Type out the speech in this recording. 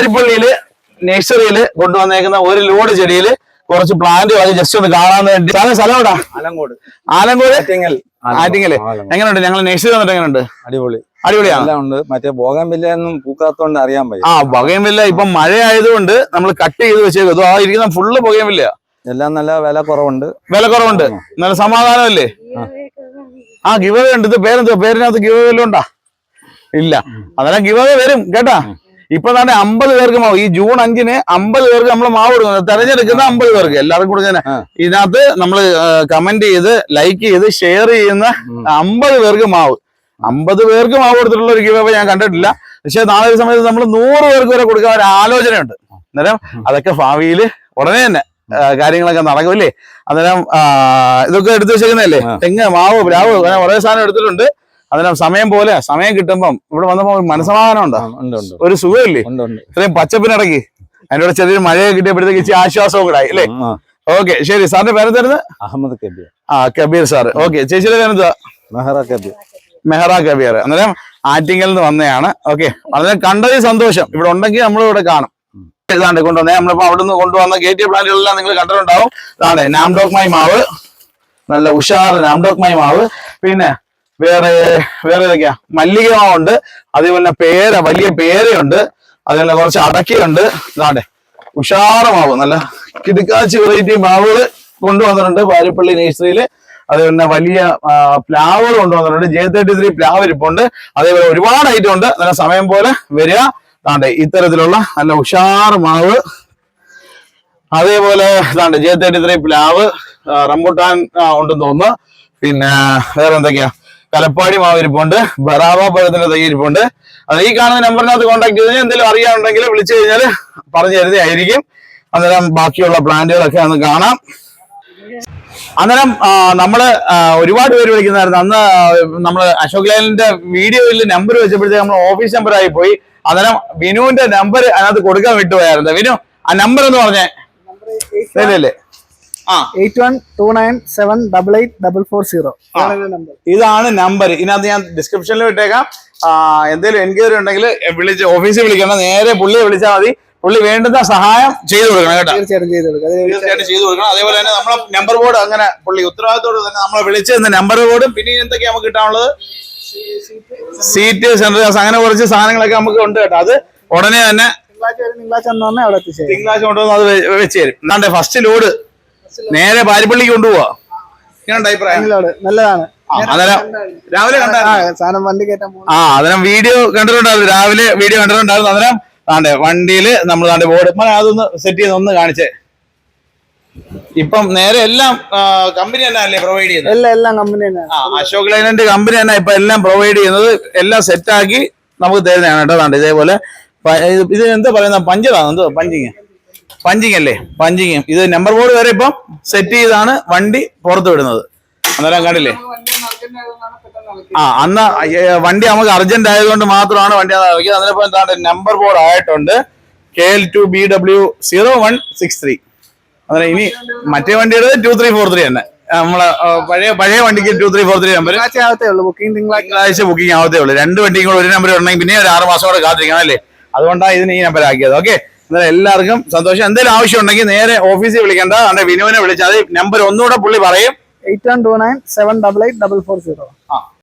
പാരിപ്പള്ളിയിൽ നേഴ്സറിയിൽ കൊണ്ടുവന്നേക്കുന്ന ഒരു ലോഡ് ചെടിയിൽ കുറച്ച് പ്ലാന്റ് വാങ്ങി ജസ്റ്റ് ഒന്ന് കാണാൻ വേണ്ടി. സ്ഥലം സ്ഥലമോടാ ആലങ്കോട്. ആലങ്കോട്? ആറ്റിങ്ങൽ. എങ്ങനെയുണ്ട്? ഞങ്ങൾ നഴ്സറി വന്നിട്ട് എങ്ങനെയുണ്ട്? അടിപൊളി. അടിപൊളിയാണ് എല്ലാം ഉണ്ട്. മറ്റേ ഭോഗം ഒന്നും പൂക്കാത്തോണ്ട് അറിയാൻ പറ്റും. ആ പുകയുമില്ല ഇപ്പൊ മഴ ആയതുകൊണ്ട് നമ്മൾ കട്ട് ചെയ്ത് വെച്ചേക്കും അതോ ആ ഇരിക്കുന്ന ഫുള്ള് പുകയുമില്ല എല്ലാം നല്ല വില കുറവുണ്ട്. വില കുറവുണ്ട്. നല്ല സമാധാനമല്ലേ? ആ. ഗിവ് ഉണ്ട്. ഇത് പേരെന്തോ പേരിനകത്ത് ഗിവ് വല്ലതും ഉണ്ടാ? ഇല്ല. അന്നേരം ഗിവ് വരും. കേട്ടാ? ഇപ്പൊ തന്നെ അമ്പത് പേർക്ക് മാവ് ഈ ജൂൺ അഞ്ചിന് അമ്പത് പേർക്ക് നമ്മൾ മാവ് കൊടുക്കുന്നത്. തെരഞ്ഞെടുക്കുന്ന അമ്പത് പേർക്ക്. എല്ലാവർക്കും കൊടുക്കുന്ന. ഇതിനകത്ത് നമ്മൾ കമന്റ് ചെയ്ത് ലൈക്ക് ചെയ്ത് ഷെയർ ചെയ്യുന്ന. അമ്പത് പേർക്ക് മാവ്. അമ്പത് പേർക്ക് മാവ് കൊടുത്തിട്ടുള്ള ഒരു ഗിവ് ഞാൻ കണ്ടിട്ടില്ല. പക്ഷെ നാളെ ഒരു സമയത്ത് നമ്മൾ നൂറ് പേർക്ക് വരെ കൊടുക്കാൻ ഒരു ആലോചനയുണ്ട്. അന്നേരം അതൊക്കെ ഭാവിയിൽ ഉടനെ തന്നെ കാര്യങ്ങളൊക്കെ കാര്യങ്ങളൊക്കെ നടക്കുമല്ലേ അന്നേരം ഇതൊക്കെ എടുത്തു വെച്ചേക്കുന്നതല്ലേ? തെങ്ങ് മാവ് പ്ലാവ് അങ്ങനെ കുറേ സാധനം എടുത്തിട്ടുണ്ട്. അന്നേരം സമയം പോലെ സമയം കിട്ടുമ്പം ഇവിടെ വന്നപ്പോ ഒരു മനസമാധാനം ഉണ്ടോ? ഒരു സുഖമില്ലേ? ഇത്രയും പച്ചപ്പിനിടയ്ക്ക് അതിന്റെ കൂടെ ചെറിയൊരു മഴയൊക്കെ കിട്ടിയപ്പോഴത്തേക്ക് ഇച്ചിരി ആശ്വാസവും കൂടെ ആയി അല്ലേ? ഓക്കെ ശരി സാറിന്റെ പേര് തരുന്നത് അഹമ്മദ് കബീർ. ആ കബീർ സാർ ഓക്കെ ചേച്ചിയുടെ പേര് എന്തുവാ മെഹറ കബീർ. മെഹറ കബീർ. അന്നേരം ആറ്റിങ്ങൽ നിന്ന് വന്നതാണ് ഓക്കെ വളരെ കണ്ടതിൽ സന്തോഷം. ഇവിടെ ഉണ്ടെങ്കിൽ നമ്മൾ ഇവിടെ കാണും. ഇതാണ്ട് കൊണ്ടുവന്നേ. നമ്മളിപ്പോ അവിടെ നിന്ന് കൊണ്ടുവന്ന ഗേറ്റ് പ്ലാന്റുകളെല്ലാം നിങ്ങൾ കണ്ടിട്ടുണ്ടാവും. ഇതാണ് നാംഡോക്മായി മാവ്. നല്ല ഉഷാർ നാംഡോക്മായി മാവ്. പിന്നെ വേറെ വേറെ ഏതൊക്കെയാ? മല്ലിക മാവുണ്ട് അതേപോലെ പേര വലിയ പേരയുണ്ട്. അതേപോലെ കുറച്ച് അടക്കയുണ്ട്. ഇതാണ്ടെ. ഉഷാറ മാവ് നല്ല കിടുക്കാച്ചി വെറൈറ്റി മാവുകൾ കൊണ്ടുവന്നിട്ടുണ്ട് പാരിപ്പള്ളി നേഴ്സറിയിൽ അതേപോലെ വലിയ പ്ലാവ് കൊണ്ടുവന്നിട്ടുണ്ട്. ജെ തേർട്ടി ത്രീ പ്ലാവ് ഇരിപ്പുണ്ട്. അതേപോലെ ഒരുപാട് ഐറ്റം ഉണ്ട്. നല്ല സമയം പോലെ വരിക. താണ്ടെ ഇത്തരത്തിലുള്ള നല്ല ഉഷാർ മാവ്. അതേപോലെ ഇതാണ്ട് ജെ തേർട്ടി ത്രീ പ്ലാവ് റംബുട്ടാൻ ഉണ്ടെന്ന് തോന്നുന്നു. പിന്നെ വേറെ എന്തൊക്കെയാ? കലപ്പാടി മാവ് ഇരിപ്പുണ്ട് ബറാവ പഴത്തിന്റെ തൈ ഇരിപ്പുണ്ട് അത് ഈ കാണുന്ന നമ്പറിനകത്ത് കോൺടാക്ട് ചെയ്ത് എന്തെങ്കിലും അറിയാനുണ്ടെങ്കിൽ വിളിച്ചു കഴിഞ്ഞാൽ പറഞ്ഞു തരുന്നതായിരിക്കും. അന്നേരം ബാക്കിയുള്ള പ്ലാന്റുകളൊക്കെ അന്ന് കാണാം. അന്നേരം നമ്മൾ ഒരുപാട് പേര് വിളിക്കുന്നതായിരുന്നു. അന്ന് നമ്മൾ അശോക് ലാലിന്റെ വീഡിയോയിൽ നമ്പർ വെച്ചപ്പോഴത്തേക്ക് നമ്മൾ ഓഫീസ് നമ്പർ ആയി പോയി. അന്നേരം വിനുവിന്റെ നമ്പർ അതിനകത്ത് കൊടുക്കാൻ വിട്ടുപോയായിരുന്നു. വിനു ആ നമ്പർ എന്ന് പറഞ്ഞേ. ശരിയല്ലേ eight one two nine seven double eight double four zero number ഇതാണ് നമ്പർ ഇതിനകത്ത് ഞാൻ ഡിസ്ക്രിപ്ഷനിൽ വിട്ടേക്കാം എന്തെങ്കിലും എൻക്വയറി ഉണ്ടെങ്കിൽ വിളിച്ച് ഓഫീസിൽ വിളിക്കണം. നേരെ പുള്ളിയെ വിളിച്ചാൽ മതി. പുള്ളി വേണ്ടുന്ന സഹായം ചെയ്തു കൊടുക്കണം കേട്ടോ. തീർച്ചയായിട്ടും ചെയ്ത് കൊടുക്കുക തീർച്ചയായിട്ടും ചെയ്തു കൊടുക്കണം. അതേപോലെ തന്നെ നമ്മളെ നമ്പർ ബോർഡ് അങ്ങനെ പുള്ളി ഉത്തരവാദിത്തോട് തന്നെ നമ്മളെ വിളിച്ച് നമ്പർ ബോർഡും പിന്നെ എന്തൊക്കെയാ നമുക്ക് കിട്ടാനുള്ളത്? സീറ്റ് സെൻട്രസ് അങ്ങനെ കുറച്ച് സാധനങ്ങളൊക്കെ നമുക്ക് ഉണ്ട് കേട്ടോ. അത് ഉടനെ തന്നെ തിങ്കളാഴ്ച തിങ്കളാഴ്ച കൊണ്ടുവന്ന് അത് വെച്ച് തരും. എന്നാണ്ട് ഫസ്റ്റ് ലോഡ് നേരെ പാരിപ്പള്ളിക്ക് കൊണ്ടുപോവാ. നല്ലതാണ് രാവിലെ ആ സാധനം വണ്ടി കയറ്റാൻ പോകും ആ അന്നേരം വീഡിയോ കണ്ടിട്ടുണ്ടായിരുന്നു. രാവിലെ വീഡിയോ കണ്ടിട്ടുണ്ടായിരുന്നു. അന്നേരം താണ്ടെ വണ്ടിയിൽ നമ്മൾ താണ്ടെ ബോർഡ് അതൊന്ന് സെറ്റ് ചെയ്ത് ഒന്ന് കാണിച്ചേ. ഇപ്പം നേരെ എല്ലാം കമ്പനി തന്നെ അല്ലേ പ്രൊവൈഡ് ചെയ്യുന്നത്? എല്ലാം എല്ലാം കമ്പനി തന്നെയാണ് അശോക് ലൈനന്റെ കമ്പനി തന്നെ ഇപ്പൊ എല്ലാം പ്രൊവൈഡ് ചെയ്യുന്നത്. എല്ലാം സെറ്റ് ആക്കി നമുക്ക് തരുന്നതാണ് കേട്ടോ താണ്ടെ ഇതേപോലെ ഇത് എന്താ പറയുന്ന പഞ്ചറാണ്? എന്തോ പഞ്ചിങ്. പഞ്ചിങ് അല്ലേ? പഞ്ചിങ്. ഇത് നമ്പർ ബോർഡ് വരെ ഇപ്പം സെറ്റ് ചെയ്താണ് വണ്ടി പുറത്ത് വിടുന്നത്. അന്നേരം കണ്ടില്ലേ? ആ അന്ന് വണ്ടി നമുക്ക് അർജന്റ് ആയതുകൊണ്ട് മാത്രമാണ് വണ്ടി ഇറക്കിയത്. അന്നേരം എന്താണ്? നമ്പർ ബോർഡ് ആയിട്ടുണ്ട്. K L two B W zero one six three അതെ ഇനി മറ്റേ വണ്ടിയുടെ ടു ത്രീ ഫോർ ത്രീ തന്നെ. നമ്മളെ പഴയ പഴയ വണ്ടിക്ക് two three four three number ഉള്ളൂ ബുക്കിംഗ് തിങ്കളാഴ്ച. ബുക്കിംഗ് ആവത്തേ ഉള്ളൂ രണ്ട് വണ്ടിയും കൂടെ ഒരു നമ്പർ ഉണ്ടെങ്കിൽ പിന്നെ ഒരു ആറ് മാസം കൂടെ കാത്തിരിക്കണം അല്ലേ? അതുകൊണ്ടാണ് ഇതിന് ഈ നമ്പർ ആക്കിയത്. ഓക്കെ എന്നാൽ എല്ലാവർക്കും സന്തോഷം. എന്തെങ്കിലും ആവശ്യം ഉണ്ടെങ്കിൽ നേരെ ഓഫീസിൽ വിളിക്കേണ്ട. അവിടെ വിനുവിനെ വിളിച്ചാൽ നമ്പർ ഒന്നുകൂടെ പുള്ളി പറയും. Eight one two nine seven double eight double four zero. ആ.